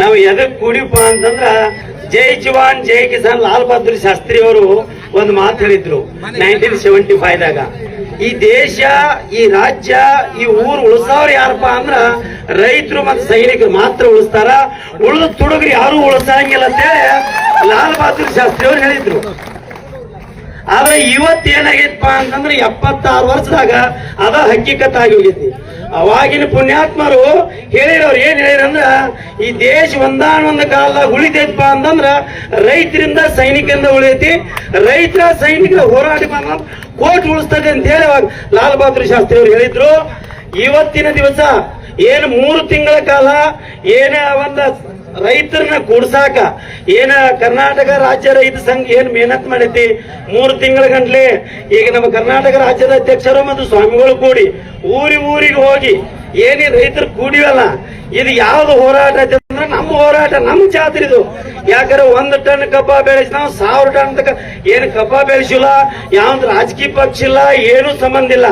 ನಾವು ಎದಕ್ ಕೂಡಿಪ್ಪ ಅಂತಂದ್ರ ಜೈ ಜವಾನ್, ಜೈ ಕಿಸಾನ್, ಲಾಲ್ ಬಹದ್ದೂರ್ ಶಾಸ್ತ್ರಿ ಅವರು ಒಂದು ಮಾತು ಹೇಳಿದ್ರು ನೈನ್ಟೀನ್ ಸೆವೆಂಟಿ ಫೈವ್ ದಾಗ. ಈ ದೇಶ, ಈ ರಾಜ್ಯ, ಈ ಊರು ಉಳಿಸೋರು ಯಾರಪ್ಪ ಅಂದ್ರ ರೈತರು ಮತ್ತು ಸೈನಿಕರು ಮಾತ್ರ ಉಳಿಸ್ತಾರ. ಉಳಿದ ತುಡುಗರು ಯಾರು ಉಳಿಸಂಗಿಲ್ಲ ಅಂತೇಳಿ ಲಾಲ್ ಬಹದ್ದೂರ್ ಶಾಸ್ತ್ರಿ ಅವ್ರು ಹೇಳಿದ್ರು. ಆದ್ರೆ ಇವತ್ತು ಏನಾಗೈತಪ್ಪ ಅಂತಂದ್ರೆ ಎಪ್ಪತ್ತಾರು ವರ್ಷದಾಗ ಅದ ಹಕ್ಕಿಕತ್ ಆಗಿ ಹೋಗೈತಿ ಅವಾಗಿನ ಪುಣ್ಯಾತ್ಮರು ಹೇಳಿರೋರು ಏನ್ ಹೇಳಿರಂದ್ರ ಈ ದೇಶ ಒಂದಾನೊಂದು ಕಾಲದಾಗ ಉಳಿತೈತಪ್ಪ ಅಂತಂದ್ರ, ರೈತರಿಂದ ಸೈನಿಕರಿಂದ ಉಳಿಯೈತಿ ರೈತರ ಸೈನಿಕರ ಹೋರಾಟ ಕೋಟ್ ಉಳಿಸ್ತದೆ ಅಂತ ಹೇಳಿ ಅವಾಗ ಲಾಲ್ ಬಹದ್ದೂರ್ ಶಾಸ್ತ್ರಿ ಅವರು ಹೇಳಿದ್ರು. ಇವತ್ತಿನ ದಿವಸ, ಏನು ಮೂರು ತಿಂಗಳ ಕಾಲ, ಏನೇ ಒಂದ ರೈತರನ್ನ ಕೂಡ್ಸಾಕ. ಏನ ಕರ್ನಾಟಕ ರಾಜ್ಯ ರೈತ ಸಂಘ ಏನ್ ಮೇಹನತ್ ಮಾಡೈತಿ? ಮೂರು ತಿಂಗಳ ಗಂಟ್ಲೆ ಈಗ ನಮ್ಮ ಕರ್ನಾಟಕ ರಾಜ್ಯದ ಅಧ್ಯಕ್ಷರು ಮತ್ತು ಸ್ವಾಮಿಗಳು ಕೂಡಿ ಊರಿ ಊರಿಗೆ ಹೋಗಿ ಏನೇ ರೈತರು ಕೂಡಿವಲ್ಲ, ಇದು ಯಾವ್ದು ಹೋರಾಟ ಅಂದ್ರೆ ನಮ್ಮ ಹೋರಾಟ, ನಮ್ಮ ಜಾತ್ರೆ ಇದು. ಯಾಕಂದ್ರೆ ಒಂದ್ ಟನ್ ಕಬ್ಬ ಬೆಳೆಸಿ ನಾವು ಸಾವಿರ ಟನ್ ತಕ ಏನು ಕಬ್ಬ ಬೆಳೆಸಿಲ್ಲ, ಯಾವ್ದು ರಾಜಕೀಯ ಪಕ್ಷ ಇಲ್ಲ, ಏನು ಸಂಬಂಧ ಇಲ್ಲ.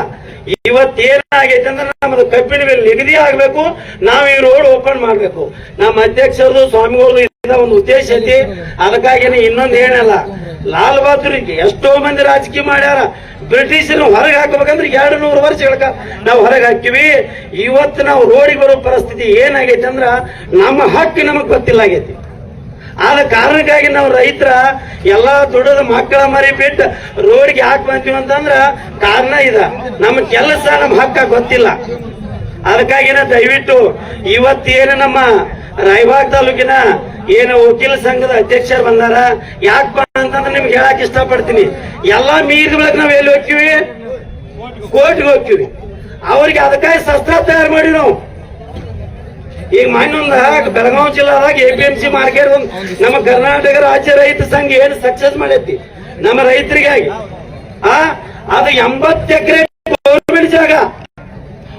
ಇವತ್ತೇನಾಗೈತೆ ಅಂದ್ರೆ ನಮ್ಮದು ಕಬ್ಬಿನ ಮೇಲೆ ನಿಗದಿ ಆಗ್ಬೇಕು. ನಾವು ಈ ರೋಡ್ ಓಪನ್ ಮಾಡ್ಬೇಕು. ನಮ್ಮ ಅಧ್ಯಕ್ಷರದು ಸ್ವಾಮಿಗಳು ಒಂದು ಉದ್ದೇಶ ಐತಿ. ಅದಕ್ಕಾಗಿ ಇನ್ನೊಂದು ಏನಲ್ಲ ಲಾಲ್ ಬಹದ್ದೂರ್ ಎಷ್ಟೋ ಮಂದಿ ರಾಜಕೀಯ ಮಾಡ್ಯಾರ. ಬ್ರಿಟಿಷರು ಹೊರಗೆ ಹಾಕಬೇಕಂದ್ರೆ ಎರಡು ನೂರು ವರ್ಷಗಳ ನಾವು ಹೊರಗೆ ಹಾಕಿವಿ ಇವತ್ತು ನಾವು ರೋಡಿಗೆ ಬರೋ ಪರಿಸ್ಥಿತಿ ಏನಾಗೈತೆ ಅಂದ್ರ ನಮ್ಮ ಹಕ್ಕು ನಮಗ್ ಗೊತ್ತಿಲ್ಲ ಆಗೈತಿ. ಆದ ಕಾರಣಕ್ಕಾಗಿ ನಾವು ರೈತರ ಎಲ್ಲಾ ದುಡದ ಮಕ್ಕಳ ಮರಿ ಬಿಟ್ಟು ರೋಡ್ಗೆ ಯಾಕೆ ಬಂತೀವಿ ಅಂತಂದ್ರ ಕಾರಣ ಇದ. ನಮ್ಮ ಕೆಲಸ ನಮ್ಮ ಹಕ್ಕ ಗೊತ್ತಿಲ್ಲ. ಅದಕ್ಕಾಗಿನ ದಯವಿಟ್ಟು ಇವತ್ತೇನು ನಮ್ಮ ರಾಯಬಾಗ್ ತಾಲೂಕಿನ ಏನು ವಕೀಲ ಸಂಘದ ಅಧ್ಯಕ್ಷರು ಬಂದಾರ ಯಾಕಪ್ಪ ಅಂತಂದ್ರೆ ನಿಮ್ಗೆ ಹೇಳಕ್ ಇಷ್ಟಪಡ್ತೀನಿ. ಎಲ್ಲಾ ನಾವು ನಾವ್ ಎಲ್ಲಿ ಹೋಗ್ತೀವಿ ಕೋರ್ಟ್ಗೆ ಹೋಗ್ತೀವಿ ಅವ್ರಿಗೆ ಅದಕ್ಕಾಗಿ ಶಸ್ತ್ರ ತಯಾರು ಮಾಡಿ ನಾವು. ಈಗ ಮೊನ್ನೊಂದ Belgaum ಜಿಲ್ಲಾದಾಗ A P M C market ಒಂದು ನಮ್ಮ ಕರ್ನಾಟಕ ರಾಜ್ಯ ರೈತ ಸಂಘ ಏನು ಸಕ್ಸಸ್ ಮಾಡೈತಿ. ನಮ್ಮ ರೈತರಿಗಾಗಿ. ಆ, ಅದು ಎಂಬತ್ತು ಎಕರೆ ಗೌರ್ಮೆಂಟ್ ಜಾಗ.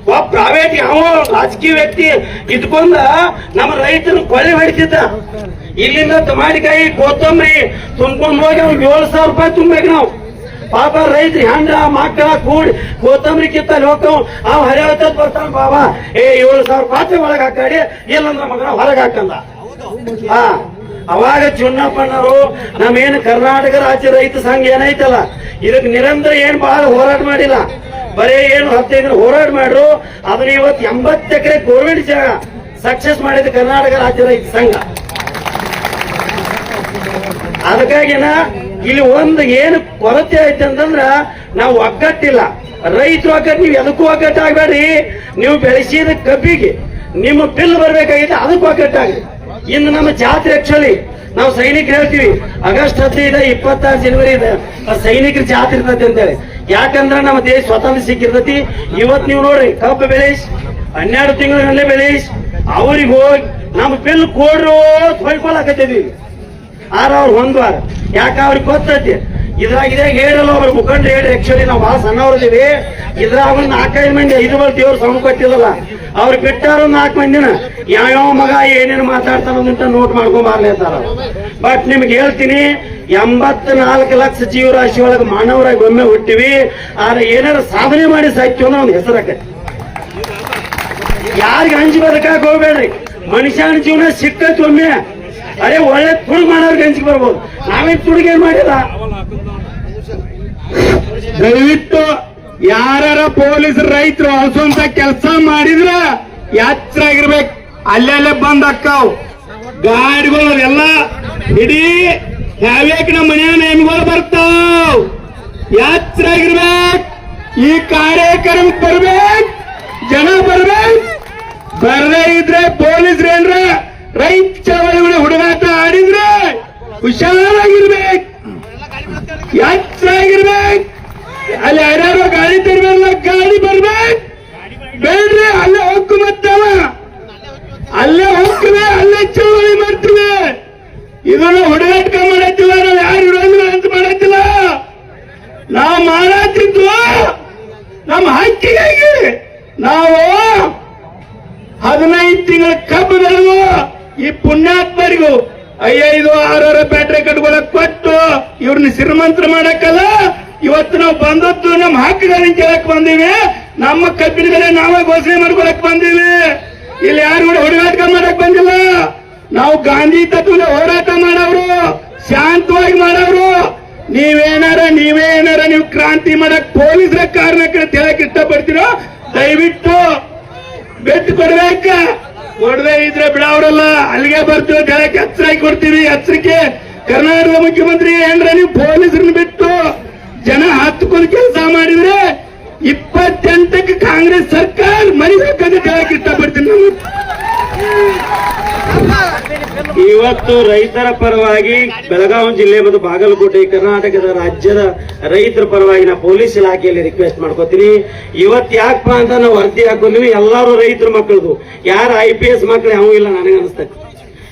ಒಬ್ಬ ಪ್ರೈವೇಟ್ ಯಾವ ರಾಜಕೀಯ ವ್ಯಕ್ತಿ ಇದ್ಕೊಂಡ ನಮ್ಮ ರೈತರು ಕೊಳೆ ಹೊಡಿತಿದ್ದ. ಇಲ್ಲಿಂದ ತಮಾಡಿಕಾಯಿ ಕೊತ್ತಂಬರಿ, ತುಂಬ್ಕೊಂಡ್ ಹೋಗಿ ಅವ್ನಿಗೆ ಏಳು ಸಾವಿರ ರೂಪಾಯಿ ತುಂಬಬೇಕು ನಾವು. ಪಾಪ ರೈತ್ರಿ ಹಣ್ಣ ಮಕ್ಕಳ ಕೂಡಿ ಕೋತಂಬರಿ ಕಿತ್ತಲ್ಲಿ ಹೋಗ್ತಾವ ಅವ್ ಹರಿಯವತ್ತ ಬರ್ತಾನ ಬಾಬಾ. ಏ, ಏಳು ಸಾವಿರ ಪಾತ್ರೆ ಒಳಗೆ ಹಾಕಾಡಿ ಇಲ್ಲಂದ್ರ ಮಗನ ಹೊರಗೆ ಹಾಕಲ್ಲ ಹಾ, ಅವಾಗ ಚುನ್ನಪ್ಪನವರು ನಮ್ಮೇನು ಕರ್ನಾಟಕ ರಾಜ್ಯ ರೈತ ಸಂಘ ಏನೈತಲ್ಲ ಇದಕ್ಕೆ ನಿರಂತರ ಏನ್ ಬಹಳ ಹೋರಾಟ ಮಾಡಿಲ್ಲ. ಬರೇ ಏನು ಹತ್ತೈದು ಹೋರಾಟ ಮಾಡ್ರು, ಅದನ್ನ ಇವತ್ತು ಎಂಬತ್ತು ಎಕರೆ ಗೋರ್ಮೆಂಟ್ ಜಾಗ ಸಕ್ಸಸ್ ಮಾಡಿದ ಕರ್ನಾಟಕ ರಾಜ್ಯ ರೈತ ಸಂಘ. ಅದಕ್ಕಾಗಿನ ಇಲ್ಲಿ ಒಂದು ಏನು ಕೊರತೆ ಐತೆ ಅಂತಂದ್ರ ನಾವು ಒಗ್ಗಟ್ಟಿಲ್ಲ. ರೈತರು ಒಗ್ಗಟ್ಟು, ನೀವು ಎದಕ್ಕೂ ಒಗ್ಗಟ್ಟು ನೀವು ಬೆಳೆಸಿದ ಕಬ್ಬಿಗೆ ನಿಮ್ಮ ಬಿಲ್ ಬರ್ಬೇಕಾಗಿದೆ ಅದಕ್ಕೂ ಒಗ್ಗಟ್ಟಾಗ್ರಿ ಇನ್ನು ನಮ್ಮ ಜಾತ್ರೆ ಆಕ್ಚುಲಿ ನಾವು ಸೈನಿಕರು ಹೇಳ್ತೀವಿ, ಆಗಸ್ಟ್ ಹದಿನೈದು, ಇಪ್ಪತ್ತಾರು ಜನವರಿ ಇದೆ. ಆ ಸೈನಿಕರ ಜಾತ್ರೆ ಇರ್ತೈತಿ ಅಂತೇಳಿ. ಯಾಕಂದ್ರೆ ನಮ್ಮ ದೇಶ ಸ್ವತಂತ್ರ ಸಿಕ್ಕಿರ್ತೈತಿ. ಇವತ್ ನೀವು ನೋಡ್ರಿ, ಕಬ್ಬು ಬೆಳೆಸ್, ಹನ್ನೆರಡು ತಿಂಗಳಲ್ಲೇ ಬೆಳೆಸ್, ಅವ್ರಿಗೆ ಹೋಗಿ ನಮ್ಮ ಬಿಲ್ ಕೊಡ್ರು ಹೊಯ್ಕೊಳಕತ್ತಿದೀವಿ ಆರ ಅವ್ರು ಹೊಂದ್ವಾರ ಯಾಕ ಅವ್ರಿಗೆ ಗೊತ್ತೈತಿ? ಇದ್ರಾಗ ಇದಾಗ ಹೇಳಲ್ಲ ಅವ್ರ. ಮುಖಂಡ್ರು ಹೇಳಿ ಆಕ್ಚುಲಿ ನಾವು ಬಹಳ ಸಣ್ಣವ್ರಿದೀವಿ. ಇದ್ರಾಗ ಒಂದು ನಾಲ್ಕೈದು ಮಂದಿ ಐದು ಬಲ್ ದೇವ್ರು ಸಮ ಕೊಟ್ಟಿಲ್ಲಲ್ಲ ಅವ್ರು ಬಿಟ್ಟಾರ ನಾಲ್ಕು ಮಂದಿನ. ಯಾವ್ಯಾವ ಮಗ ಏನೇನು ಮಾತಾಡ್ತಾರಂತ ನೋಟ್ ಮಾಡ್ಕೊಂಬಾರ್ಲಿ ಅಂತಾರ ಬಟ್ ನಿಮ್ಗೆ ಹೇಳ್ತೀನಿ ಎಂಬತ್ ನಾಲ್ಕು ಲಕ್ಷ ಜೀವರಾಶಿ ಒಳಗೆ ಮಾನವರಾಗಿ ಒಮ್ಮೆ ಹುಟ್ಟಿವಿ. ಆದ್ರೆ ಏನಾರ ಸಾಧನೆ ಮಾಡಿ ಸಾಹಿತ್ಯ ಅಂದ್ರೆ ಒಂದು ಹೆಸರಾಕೈತಿ ಯಾರಿಗೆ ಹಂಚಿ ಬದಕಾಕ ಹೋಗ್ಬೇಡ್ರಿ. ಮನುಷ್ಯನ ಜೀವನ ಸಿಕ್ಕತ್ ಒಮ್ಮೆ. ಅರೆ ಒಳ್ಳೆ ತುಡುಗು ಮಾಡೋರ್ಗೆ ಹಂಚಿಗೆ ಬರ್ಬೋದು. ನಾವೇ ತುಡುಗೇನ್ ಮಾಡಿಲ್ಲ. ದಯವಿಟ್ಟು ಯಾರ ಪೊಲೀಸ್ ರೈತರು ಹಸುವಂತ ಕೆಲಸ ಮಾಡಿದ್ರ ಎಚ್ಚರಾಗಿರ್ಬೇಕು ಅಲ್ಲೆಲ್ಲೇ ಬಂದ್ ಅಕ್ಕಾವ್ ಗಾಡಿಗಳು ಎಲ್ಲ ಇಡೀ ಯಾವ್ಯಾಕ ನಮ್ಮ ಮನೆಯ ನೇಮಿಗಳು ಬರ್ತಾವ್. ಎಚ್ಚರಾಗಿರ್ಬೇಕು ಈ ಕಾರ್ಯಕ್ರಮ ಬರ್ಬೇಕು. ಜನ ಬರ್ಬೇಕು. ಬರದೇ ಇದ್ರೆ ಪೊಲೀಸ್ರೇನ್ರ ರೈತ ಹುಷಾರಾಗಿರ್ಬೇಕು. ಎಚ್ಚರಾಗಿರ್ಬೇಕು ಅಲ್ಲಿ ಯಾರ್ಯಾರೋ ಗಾಡಿ ತರಬೇಕಲ್ಲ ಗಾಡಿ ಬರ್ಬೇಕು. ಬೇಡ್ರಿ ಅಲ್ಲೇ ಹೋಗ್ಕು ಮತ್ತವ ಅಲ್ಲೇ ಹೋಗ್ತೀವಿ ಅಲ್ಲೇ ಚಳವಳಿ ಮಾಡ್ತೀವಿ ಇದನ್ನ ಹುಡುಗಾಟ ಮಾಡತ್ತಿಲ್ಲ ನಾವು ಯಾರು ವಿರೋಧ ಅಂತ ಮಾಡತ್ತಿಲ್ಲ ನಾವು ಮಾಡತ್ತಿದ್ದು ನಮ್ಮ ಹಕ್ಕಿಗಾಗಿ ನಾವು ಹದಿನೈದು ತಿಂಗಳ ಕಬ್ಬು ಬೆಳೆದು ಈ ಪುಣ್ಯಾತ್ಮರಿಗೂ ಐದೈದು ಕಟ್ಕೊಳ ಕೊಟ್ಟು ಇವ್ರನ್ನ ಸಿರಿಮಂತ್ರ ಮಾಡಕ್ಕಲ್ಲ? ಇವತ್ತು ನಾವು ಬಂದದ್ದು ನಮ್ಮ ಹಕ್ಕುಗಳನ್ನ ಕೇಳಕ್ ಬಂದೀವಿ. ನಮ್ಮ ಕಬ್ಬಿನ ಬೆಲೆ ನಾವೇ ಘೋಷಣೆ ಮಾಡ್ಕೊಳಕ್ ಬಂದೀವಿ. ಇಲ್ಲಿ ಯಾರು ಕೂಡ ಹುಡುಗಾಟ ಮಾಡಕ್ ಬಂದಿಲ್ಲ. ನಾವು ಗಾಂಧಿ ತತ್ವದ ಹೋರಾಟ ಮಾಡವ್ರು, ಶಾಂತವಾಗಿ ಮಾಡವ್ರು. ನೀವೇನಾರ ನೀವೇನಾರ ನೀವು ಕ್ರಾಂತಿ ಮಾಡಕ್ ಪೊಲೀಸರ ಕಾರಣಕ್ಕೆ ಹೇಳಕ್ ಇಷ್ಟಪಡ್ತೀರೋ, ದಯವಿಟ್ಟು ಬೆಟ್ಟು ಕೊಡ್ಬೇಕ ಕೊಡದೆ ಇದ್ರೆ ಬಿಡವ್ರಲ್ಲ. ಅಲ್ಲಿಗೆ ಬರ್ತೀವಿ ತಿಳಕ್ ಹೇಳಕ್ ಎಚ್ಚರಿಕೆ ಕೊಡ್ತೀವಿ. ಎಚ್ಚರಿಕೆ ಕರ್ನಾಟಕದ ಮುಖ್ಯಮಂತ್ರಿ ಏನ್ರ ನೀವು ಪೊಲೀಸರನ್ನ ಬಿಟ್ಟು ಜನ ಹತ್ಕೊಂಡು ಕೆಲಸ ಮಾಡಿದ್ರೆ ಇಪ್ಪತ್ತೆಂಟಕ್ಕೆ ಕಾಂಗ್ರೆಸ್ ಸರ್ಕಾರ ಮರಿಬೇಕಂತ ಹೇಳಕ್ ಇಷ್ಟಪಡ್ತೀನಿ ನಾನು? ಇವತ್ತು ರೈತರ ಪರವಾಗಿ ಬೆಳಗಾವಿ ಜಿಲ್ಲೆ ಮತ್ತು ಬಾಗಲಕೋಟೆ ಕರ್ನಾಟಕದ ರಾಜ್ಯದ ರೈತರ ಪರವಾಗಿ ನಾ ಪೊಲೀಸ್ ಇಲಾಖೆಯಲ್ಲಿ ರಿಕ್ವೆಸ್ಟ್ ಮಾಡ್ಕೋತೀನಿ. ಇವತ್ತು ಯಾಕಪ್ಪ ಅಂತ ನಾವು ವರದಿ ಹಾಕೊಂಡಿವಿ, ಎಲ್ಲಾರು ರೈತರ ಮಕ್ಕಳದು. ಯಾರು ಐ ಪಿ ಎಸ್ ಮಕ್ಕಳು ಯಾವ ಇಲ್ಲ ನನಗೆ ಅನಿಸ್ತೈತಿ.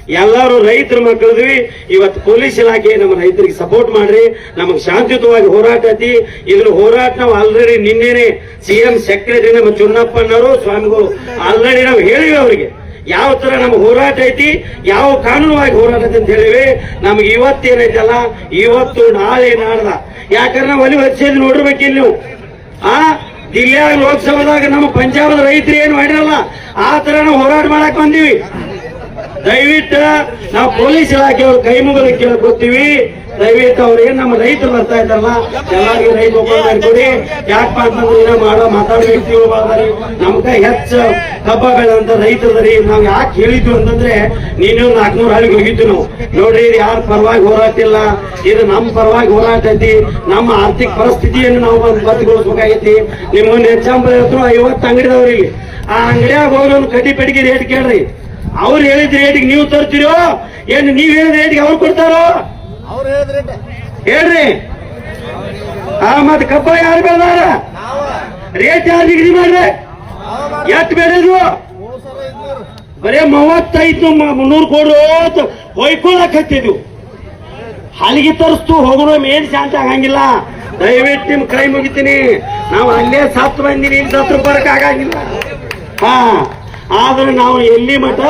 ಎಲ್ಲಾರು ರೈತರ ಮಕ್ಕಳದ್ವಿ ಇವತ್ತು ಪೊಲೀಸ್ ಇಲಾಖೆ ನಮ್ಮ ರೈತರಿಗೆ ಸಪೋರ್ಟ್ ಮಾಡ್ರಿ, ನಮಗ್ ಶಾಂತಿಯುತವಾಗಿ ಹೋರಾಟ ಐತಿ. ಇದ್ರ ಹೋರಾಟ ನಾವು ಆಲ್ರೆಡಿ ನಿನ್ನೆನೆ ಸಿಎಂ ಸೆಕ್ರೆಟರಿ ನಮ್ಮ ಚುನ್ನಪ್ಪನವರು ಸ್ವಾಮಿಗಳು ಆಲ್ರೆಡಿ ನಾವು ಹೇಳಿವಿ ಅವರಿಗೆ. ಯಾವ ತರ ನಮ್ಮ ಹೋರಾಟ ಐತಿ, ಯಾವ ಕಾನೂನುವಾಗಿ ಹೋರಾಟ ಐತಿ ಅಂತ ಹೇಳಿವಿ. ನಮ್ಗೆ ಇವತ್ತೇನೈತಲ್ಲ ಇವತ್ತು ನಾಳೆ ನಾಡ್ದ. ಯಾಕಂದ್ರೆ ನಾವು ಅಲ್ಲಿ ಹಚ್ಚೇದ್ ನೋಡಿರ್ಬೇಕಿಲ್ಲ ನೀವು. ಆ, ದಿಲ್ಲಿಯಾಗ, ಲೋಕಸಭಾದಾಗ ನಮ್ಮ ಪಂಜಾಬದ ರೈತರು ಏನ್ ಮಾಡಿರಲ್ಲ, ಆ ತರ ನಾವು ಹೋರಾಟ ಮಾಡಕ್ ಬಂದೀವಿ. ದಯವಿಟ್ಟು ನಾವು ಪೊಲೀಸ್ ಇಲಾಖೆಯವರು ಕೈ ಮುಗಿದು ಕೇಳ್ಕೊತೀವಿ ದಯವಿಟ್ಟು ಅವ್ರು ಏನ್ ನಮ್ಮ ರೈತರು ಬರ್ತಾ ಇದ್ದಾರಲ್ಲ, ಎಲ್ಲರಿಗೂ ರೈತ ಕೊಡಿ ಅಂತಂದ್ರೆ ಏನೋ ಮಾಡೋ ಮಾತಾಡೋ ನಮ್ಗ ಹೆಚ್ಚು ಕಬ್ಬ ಬೆಳೆದಂತ ರೈತರದ್ರಿ. ನಾವ್ ಯಾಕೆ ಹೇಳಿದ್ವಿ ಅಂತಂದ್ರೆ, ನೀನು ನಾಲ್ಕನೂರು ಹಳ್ಳಿಗೆ ಹೋಗಿದ್ವಿ ನಾವು. ನೋಡ್ರಿ ಯಾರ ಪರವಾಗಿ ಹೋರಾಟ ಇಲ್ಲ ಇದು ನಮ್ಮ ಪರವಾಗಿ ಹೋರಾಟ ನಮ್ಮ ಆರ್ಥಿಕ ಪರಿಸ್ಥಿತಿಯನ್ನು ನಾವು ಬಂದ್ ಬತ್ತಿಗೊಳಿಸ್ಬೇಕಾಗೈತಿ ನಿಮ್ಗೊಂದು ಎಕ್ಸಾಂಪಲ್ ಹೇಳ್ತು ಐವತ್ತು ಅಂಗಡಿದವ್ರಿ ಆ ಅಂಗಡಿಯಾಗ ಹೋಗಿ ಒಂದು ಕಡ್ಡಿ ಪೆಟ್ಟಿಗೆ ರೇಟ್ ಕೇಳ್ರಿ. ಅವ್ರು ಹೇಳಿದ ರೇಟಿಗೆ ನೀವು ತರ್ತೀರೋ? ಏನು ನೀವ್ ಹೇಳಿದ ರೇಟಿಗೆ ಅವ್ರು ಕೊಡ್ತಾರೋ? ಹೇಳ್ರಿ. ಆ ಮತ್ ಕಬ್ಬ ಯಾರು ಬೆಳೆದಾರ? ರೇಟ್ ಯಾರು ನಿಗದಿ ಮಾಡ್ರಿ? ಎಷ್ಟು ಬೆಳೆದು ಬರೇ ಮೂವತ್ತೈದು ಮುನ್ನೂರು ಕೋಟಿ ಹೊಯ್ಕೊಳಕ್ ಹತ್ತಿದ್ವು. ಹಲಿಗೆ ತರಿಸ್ತು ಹೋಗೋಣ ಏನ್ ಶಾಂತಿ ಆಗಂಗಿಲ್ಲ. ದಯವಿಟ್ಟು ನಿಮ್ ಕೈ ಮುಗಿತೀನಿ. ನಾವು ಅಲ್ಲೇ ಸತ್ತು ಬಂದಿನಿ ಇಲ್ಲಿ ಸತ್ರ ಬರಕ್ ಆಗಂಗಿಲ್ಲ. ಹಾ. ಆದ್ರೆ ನಾವು ಎಲ್ಲಿ ಮಠ?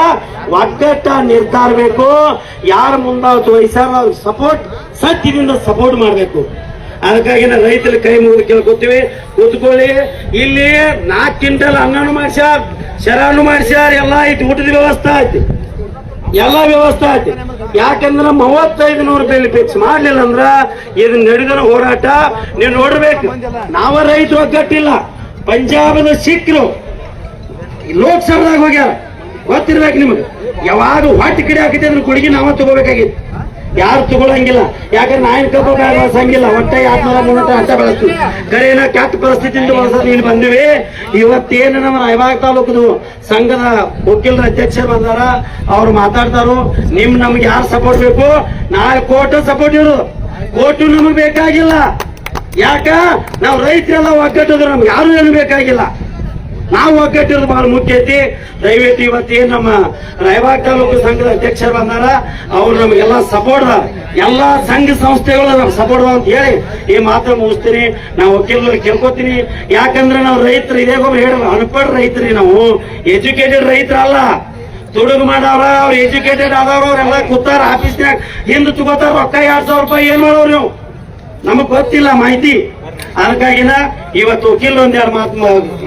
ಒಗ್ಗಟ್ಟ ನಿರ್ಧಾರ ಬೇಕು. ಯಾರ ಮುಂದಾವತ್ತು ವಯಸ್ಸಾರ ಅವ್ರಿಗೆ ಸಪೋರ್ಟ್ ಸತ್ಯದಿಂದ ಸಪೋರ್ಟ್ ಮಾಡಬೇಕು. ಅದಕ್ಕಾಗಿ ನಾವು ರೈತರ ಕೈ ಮುಗಿದು ಕೇಳ್ಕೊತೀವಿ. ಕೂತ್ಕೊಳ್ಳಿ. ಇಲ್ಲಿ ನಾಲ್ಕು ಕ್ವಿಂಟಲ್ ಅನ್ನನು ಮಾಡ್ಸ್ಯಾರ ಶರಾನು ಮಾಡ್ಸ್ಯಾರ ಎಲ್ಲ ಐತಿ ಊಟದ ವ್ಯವಸ್ಥೆ ಐತಿ. ಎಲ್ಲ ವ್ಯವಸ್ಥೆ ಐತಿ. ಯಾಕಂದ್ರೆ ಮೂವತ್ತೈದು ನೂರು ರೂಪಾಯಿ ಫಿಕ್ಸ್ ಮಾಡ್ಲಿಲ್ಲ ಅಂದ್ರ ಇದು ನಡೆದ ಹೋರಾಟ. ನೀವು ನೋಡ್ಬೇಕು, ನಾವ ರೈತರು ಒಗ್ಗಟ್ಟಿಲ್ಲ. ಪಂಜಾಬದ ಸಿಖ್ರು ಲೋಕಸಭಾದಾಗ ಹೋಗ್ಯಾರ. ಗೊತ್ತಿರ್ಬೇಕು ನಿಮಗೆ. ಯಾವಾಗ ಹೊಟ್ಟೆ ಕಡೆ ಹಾಕಿದೆ ಅಂದ್ರೆ ಕೊಡುಗೆ ನಾವ ತಗೋಬೇಕಾಗಿತ್ತು ಯಾರು ತಗೊಳಂಗಿಲ್ಲ. ಯಾಕಂದ್ರೆ ನಾಯನ್ ಕಬ್ಬ ಬಳಸಂಗಿಲ್ಲ ಒಟ್ಟ ಯಾತ್ನೂರ ಮುನ್ನೂರ ಅಂತ ಬೆಳೆಸ್ತು ಕರೆನ ಕೆಟ್ಟ ಪರಿಸ್ಥಿತಿಯಿಂದ ಬಳಸೋದು ನೀನು ಬಂದಿವಿ. ಇವತ್ತೇನು ನಮ್ಮ ರಾಯಬಾಗ ತಾಲೂಕದು ಸಂಘದ ವಕೀಲರ ಅಧ್ಯಕ್ಷರು ಬಂದಾರ. ಅವ್ರು ಮಾತಾಡ್ತಾರು. ನಿಮ್ ನಮ್ಗೆ ಯಾರು ಸಪೋರ್ಟ್ ಬೇಕು? ನಾಳೆ ಕೋರ್ಟ್ ಸಪೋರ್ಟ್ ಇರು ಕೋರ್ಟು ನಮಗೆ ಬೇಕಾಗಿಲ್ಲ. ಯಾಕ? ನಾವು ರೈತರೆಲ್ಲ ಒಗ್ಗಟ್ಟಿದ್ರು ನಮ್ಗೆ. ಯಾರು ಏನು ಬೇಕಾಗಿಲ್ಲ. ನಾವು ಒಗ್ಗಟ್ಟಿರೋದು ಬಹಳ ಮುಖ್ಯ ಐತಿ. ದಯವಿಟ್ಟು ಇವತ್ತೇನ್ ನಮ್ಮ ರಾಯಬಾಗ ತಾಲೂಕು ಸಂಘದ ಅಧ್ಯಕ್ಷರು ಬಂದಾರ, ಅವ್ರು ನಮಗೆಲ್ಲ ಸಪೋರ್ಟ್ ಎಲ್ಲ ಸಂಘ ಸಂಸ್ಥೆಗಳು ನಮ್ಗೆ ಸಪೋರ್ಟ್ ಅಂತ ಹೇಳಿ ಈ ಮಾತ್ರ ಮುಗಿಸ್ತೀನಿ. ನಾವು ವಕೀಲರು ಕೇಳ್ಕೊತೀನಿ. ಯಾಕಂದ್ರೆ ನಾವು ರೈತರು, ಇದೇ ಹೇಳಲ್ಲ ಅನ್ಪಡ್ ರೈತರಿ ನಾವು. ಎಜುಕೇಟೆಡ್ ರೈತರ ಅಲ್ಲ ತುಡುಗು ಮಾಡವ್ರ, ಅವ್ರು ಎಜುಕೇಟೆಡ್ ಆದವ್ರು, ಅವ್ರೆಲ್ಲ ಕೂತಾರ ಆಫೀಸ್ನಾಗ ಹಿಂದ್ ತಗೋತಾರ, ರೊಕ್ಕ ಎರಡ್ ಸಾವಿರ ರೂಪಾಯಿ ಏನ್ ಮಾಡೋರು ನೀವು? ನಮಗ್ ಗೊತ್ತಿಲ್ಲ ಮಾಹಿತಿ. ಅದಕ್ಕಾಗಿನ ಇವತ್ತು ವಕೀಲ್ ಒಂದೆರಡು ಮಾತು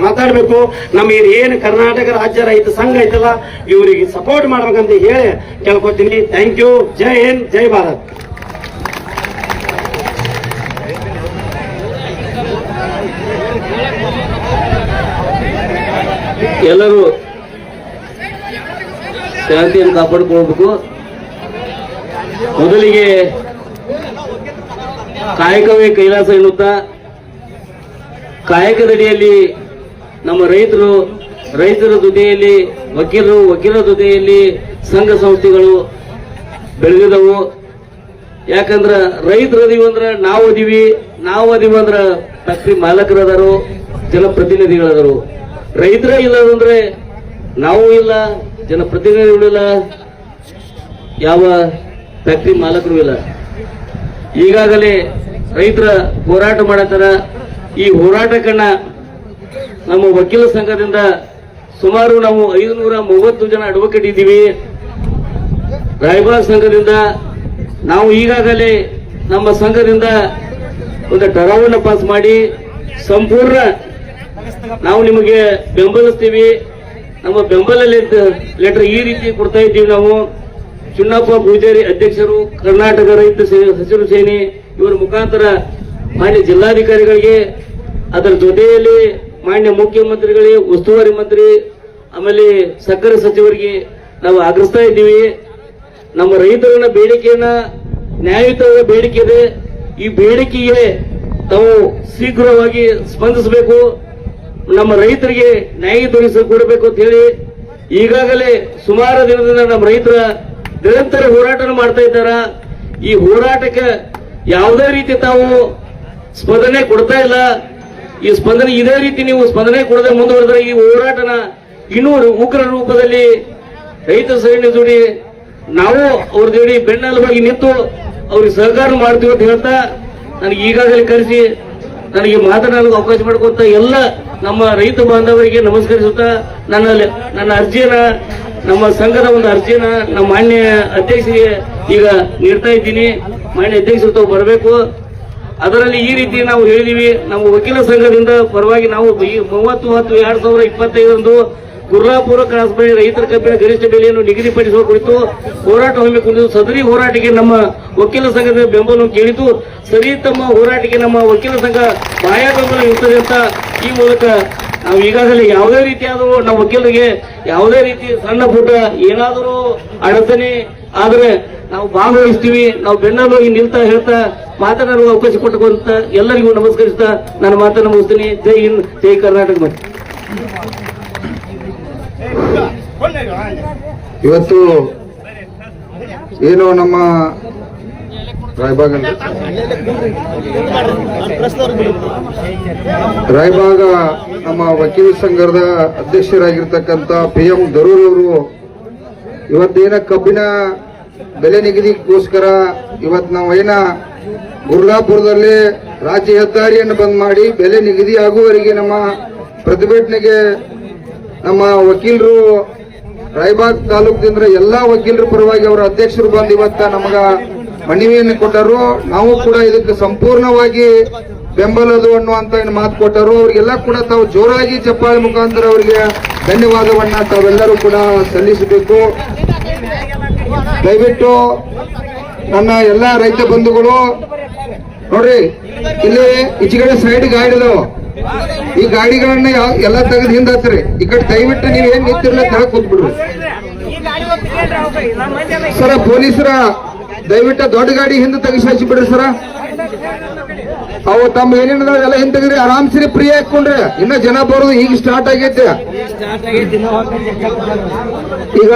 ಮಾತಾಡ್ಬೇಕು. ನಮ್ಮ ಏನು ಕರ್ನಾಟಕ ರಾಜ್ಯ ರೈತ ಸಂಘ ಐತಲ್ಲ, ಇವರಿಗೆ ಸಪೋರ್ಟ್ ಮಾಡ್ಬೇಕಂತ ಹೇಳಿ ಕೇಳ್ಕೊತೀನಿ ಥ್ಯಾಂಕ್ ಯು ಜೈ ಹಿಂದ್ ಜೈ ಭಾರತ್ ಎಲ್ಲರೂ ಶಾಂತಿಯನ್ನು ಕಾಪಾಡಿಕೊಳ್ಬೇಕು. ಮೊದಲಿಗೆ ಕಾಯಕವೇ ಕೈಲಾಸ ಎನ್ನುತ್ತಾ, ಕಾಯಕದಡಿಯಲ್ಲಿ ನಮ್ಮ ರೈತರು, ರೈತರ ಜೊತೆಯಲ್ಲಿ, ವಕೀಲರು, ವಕೀಲರ ಜೊತೆಯಲ್ಲಿ ಸಂಘ ಸಂಸ್ಥೆಗಳು ಬೆಳೆದಿದವು. ಯಾಕಂದ್ರೆ ರೈತರು ಅದೀವಿ ಅಂದ್ರ ನಾವು ಅದೀವಿ ನಾವು ಅದೀವಿ ಅಂದ್ರೆ ಫ್ಯಾಕ್ಟ್ರಿ ಮಾಲಕರದಾರು, ಜನಪ್ರತಿನಿಧಿಗಳಾದರು. ರೈತರ ಇಲ್ಲ ಅಂದ್ರೆ ನಾವು ಇಲ್ಲ, ಜನಪ್ರತಿನಿಧಿಗಳು ಇಲ್ಲ, ಯಾವ ಫ್ಯಾಕ್ಟ್ರಿ ಮಾಲಕರು ಇಲ್ಲ. ಈಗಾಗಲೇ ರೈತರ ಹೋರಾಟ ಮಾಡತ್ತಾರ ಈ ಹೋರಾಟಕ್ಕನ್ನ ನಮ್ಮ ವಕೀಲ ಸಂಘದಿಂದ ಸುಮಾರು ನಾವು ಐದುನೂರ ಮೂವತ್ತು ಜನ ಅಡ್ವೊಕೇಟ್ ಇದ್ದೀವಿ. ರಾಯಬಾಗ್ ಸಂಘದಿಂದ ನಾವು ಈಗಾಗಲೇ ನಮ್ಮ ಸಂಘದಿಂದ ಒಂದು ಠರಾವನ್ನ ಪಾಸ್ ಮಾಡಿ ಸಂಪೂರ್ಣ ನಾವು ನಿಮಗೆ ಬೆಂಬಲಿಸ್ತೀವಿ. ನಮ್ಮ ಬೆಂಬಲ ಲೆಟರ್ ಈ ರೀತಿ ಕೊಡ್ತಾ ಇದ್ದೀವಿ ನಾವು. ಚುನ್ನಪ್ಪ ಪೂಜಾರಿ ಅಧ್ಯಕ್ಷರು, ಕರ್ನಾಟಕ ರೈತ ಹಸಿರು ಸೇನೆ, ಇವರ ಮುಖಾಂತರ ಮಾನ್ಯ ಜಿಲ್ಲಾಧಿಕಾರಿಗಳಿಗೆ, ಅದರ ಜೊತೆಯಲ್ಲಿ ಮಾನ್ಯ ಮುಖ್ಯಮಂತ್ರಿಗಳಿಗೆ, ಉಸ್ತುವಾರಿ ಮಂತ್ರಿ, ಆಮೇಲೆ ಸಕ್ಕರೆ ಸಚಿವರಿಗೆ ನಾವು ಆಗ್ರಹಿಸ್ತಾ ಇದ್ದೀವಿ. ನಮ್ಮ ರೈತರನ್ನ ಬೇಡಿಕೆಯನ್ನ, ನ್ಯಾಯಯುತವಾದ ಬೇಡಿಕೆ ಇದೆ. ಈ ಬೇಡಿಕೆಗೆ ತಾವು ಶೀಘ್ರವಾಗಿ ಸ್ಪಂದಿಸಬೇಕು. ನಮ್ಮ ರೈತರಿಗೆ ನ್ಯಾಯ ದೊರಕಿಸಿ ಕೊಡಬೇಕು ಅಂತ ಹೇಳಿ ಈಗಾಗಲೇ ಸುಮಾರು ದಿನದಿಂದ ನಮ್ಮ ರೈತರ ನಿರಂತರ ಹೋರಾಟ ಮಾಡ್ತಾ ಇದ್ದಾರ? ಈ ಹೋರಾಟಕ್ಕೆ ಯಾವುದೇ ರೀತಿ ತಾವು ಸ್ಪಂದನೆ ಕೊಡ್ತಾ ಇಲ್ಲ. ಈ ಸ್ಪಂದನೆ ಇದೇ ರೀತಿ ನೀವು ಸ್ಪಂದನೆ ಕೊಡದೆ ಮುಂದುವರೆದ್ರೆ ಈ ಹೋರಾಟನ ಇನ್ನೂ ಉಗ್ರ ರೂಪದಲ್ಲಿ ರೈತ ಸೈನ್ಯ ಜೋಡಿ ನಾವು ಅವ್ರ ಜೋಡಿ ಬೆನ್ನೆಲುಬಾಗಿ ನಿಂತು ಅವ್ರಿಗೆ ಸಹಕಾರ ಮಾಡ್ತೀವಿ ಅಂತ ಹೇಳ್ತಾ ನನಗೆ ಈಗಾಗಲೇ ಕರೆಸಿ ನನಗೆ ಮಾತನಾಡಲು ಅವಕಾಶ ಮಾಡಿಕೊಂತ ಎಲ್ಲ ನಮ್ಮ ರೈತ ಬಾಂಧವರಿಗೆ ನಮಸ್ಕರಿಸುತ್ತಾ ನನ್ನ ನನ್ನ ಅರ್ಜಿಯನ್ನ, ನಮ್ಮ ಸಂಘದ ಒಂದು ಅರ್ಜಿಯನ್ನ ನಮ್ಮ ಮಾನ್ಯ ಅಧ್ಯಕ್ಷರಿಗೆ ಈಗ ನೀಡ್ತಾ ಇದ್ದೀನಿ. ಮಾನ್ಯ ಅಧ್ಯಕ್ಷರು ತಾವು ಬರಬೇಕು. ಅದರಲ್ಲಿ ಈ ರೀತಿ ನಾವು ಹೇಳಿದೀವಿ, ನಮ್ಮ ವಕೀಲ ಸಂಘದಿಂದ ಪರವಾಗಿ ನಾವು ಮೂವತ್ತು ಹತ್ತು ಎರಡು ಸಾವಿರ ಇಪ್ಪತ್ತೈದರಂದು ಗುರ್ಲಾಪುರ ಕ್ರಾಸ್ ರೈತರ ಕಬ್ಬಿನ ಗರಿಷ್ಠ ಬೆಲೆಯನ್ನು ನಿಗದಿಪಡಿಸುವ ಕುರಿತು ಹೋರಾಟ ಹಮ್ಮಿಕೊಂಡಿದ್ದು ಸದರಿ ಹೋರಾಟಕ್ಕೆ ನಮ್ಮ ವಕೀಲ ಸಂಘದ ಬೆಂಬಲವನ್ನು ಕೇಳಿತು ಸರಿ ತಮ್ಮ ಹೋರಾಟಕ್ಕೆ ನಮ್ಮ ವಕೀಲ ಸಂಘ ಬಾಯ ಬೆಂಬಲ ಇರುತ್ತದೆ ಅಂತ ಈ ಮೂಲಕ ನಾವು ಈಗಾಗಲೇ ಯಾವುದೇ ರೀತಿಯಾದರೂ ನಮ್ಮ ವಕೀಲರಿಗೆ ಯಾವುದೇ ರೀತಿ ಸಣ್ಣ ಪುಟ್ಟ ಏನಾದರೂ ಅಡಚಣೆ ಆದರೆ ನಾವು ಭಾಗವಹಿಸ್ತೀವಿ. ನಾವು ಬೆನ್ನೆಲುಬಾಗಿ ನಿಲ್ತಾ ಹೇಳ್ತಾ ಮಾತನಾಡುವ ಅವಕಾಶ ಕೊಟ್ಟುಕೊಂತ ಎಲ್ಲರಿಗೂ ನಮಸ್ಕರಿಸ್ತಾ ನಾನು ಮಾತನ್ನು ಮುಗಿಸ್ತೀನಿ. ಜೈ ಹಿಂದ್, ಜೈ ಕರ್ನಾಟಕ ಮತ್ತೆ ಇವತ್ತು ಏನು ನಮ್ಮ ರಾಯಬಾಗ ನಮ್ಮ ವಕೀಲ ಸಂಘದ ಅಧ್ಯಕ್ಷರಾಗಿರ್ತಕ್ಕಂಥ ಪಿ ಎಂ ದರೂರ್ ಅವರು ಇವತ್ತೇನ ಕಬ್ಬಿನ ಬೆಲೆ ನಿಗದಿಗೋಸ್ಕರ ಇವತ್ತು ನಾವು ಏನ ಗುರ್ಲಾಪುರದಲ್ಲಿ ರಾಜ್ಯ ಹೆದ್ದಾರಿಯನ್ನು ಬಂದ್ ಮಾಡಿ ಬೆಲೆ ನಿಗದಿ ಆಗುವವರೆಗೆ ನಮ್ಮ ಪ್ರತಿಭಟನೆಗೆ ನಮ್ಮ ವಕೀಲರು ರಾಯಬಾಗ್ ತಾಲೂಕಿನಿಂದ ಎಲ್ಲಾ ವಕೀಲರ ಪರವಾಗಿ ಅವರ ಅಧ್ಯಕ್ಷರು ಬಂದು ಇವತ್ತ ನಮಗ ಮನವಿಯನ್ನು ಕೊಟ್ಟರು. ನಾವು ಕೂಡ ಇದಕ್ಕೆ ಸಂಪೂರ್ಣವಾಗಿ ಬೆಂಬಲದು ಅನ್ನುವಂತ ಮಾತು ಕೊಟ್ಟರು. ಅವರಿಗೆಲ್ಲ ಕೂಡ ತಾವು ಜೋರಾಗಿ ಚಪ್ಪಾಳೆ ಮುಖಾಂತರ ಅವರಿಗೆ ಧನ್ಯವಾದವನ್ನ ತಾವೆಲ್ಲರೂ ಕೂಡ ಸಲ್ಲಿಸಬೇಕು. ದಯವಿಟ್ಟು ನನ್ನ ಎಲ್ಲ ರೈತ ಬಂಧುಗಳು ನೋಡ್ರಿ ಇಲ್ಲಿ ಈಚೆಗಡೆ ಸೈಡ್ ಗಾಡಿದವು ಈ ಗಾಡಿಗಳನ್ನ ಎಲ್ಲ ತೆಗೆದು ಹಿಂದಾತ್ರಿ ಈ ಕಡೆ ದಯವಿಟ್ಟು ನೀವೇನ್ ಏನ್ ನಿಂತಿರ್ಲ ಕೆಳಗ್ ಕೂತ್ಬಿಡ್ರಿ. ಸರ ಪೊಲೀಸರ ದಯವಿಟ್ಟು ದೊಡ್ಡ ಗಾಡಿ ಹಿಂದೆ ತೆಗಿಸಿ ಬಿಡ್ರಿ ಸರ. ಅವು ತಮ್ಮ ಏನೇನದ ಎಲ್ಲ ಹಿಂದೆ ಆರಾಮ್ಸಿರಿ ಫ್ರೀ ಹಾಕೊಂಡ್ರಿ ಇನ್ನ ಜನ ಬರೋದು ಈಗ ಸ್ಟಾರ್ಟ್ ಆಗೈತೆ. ಈಗ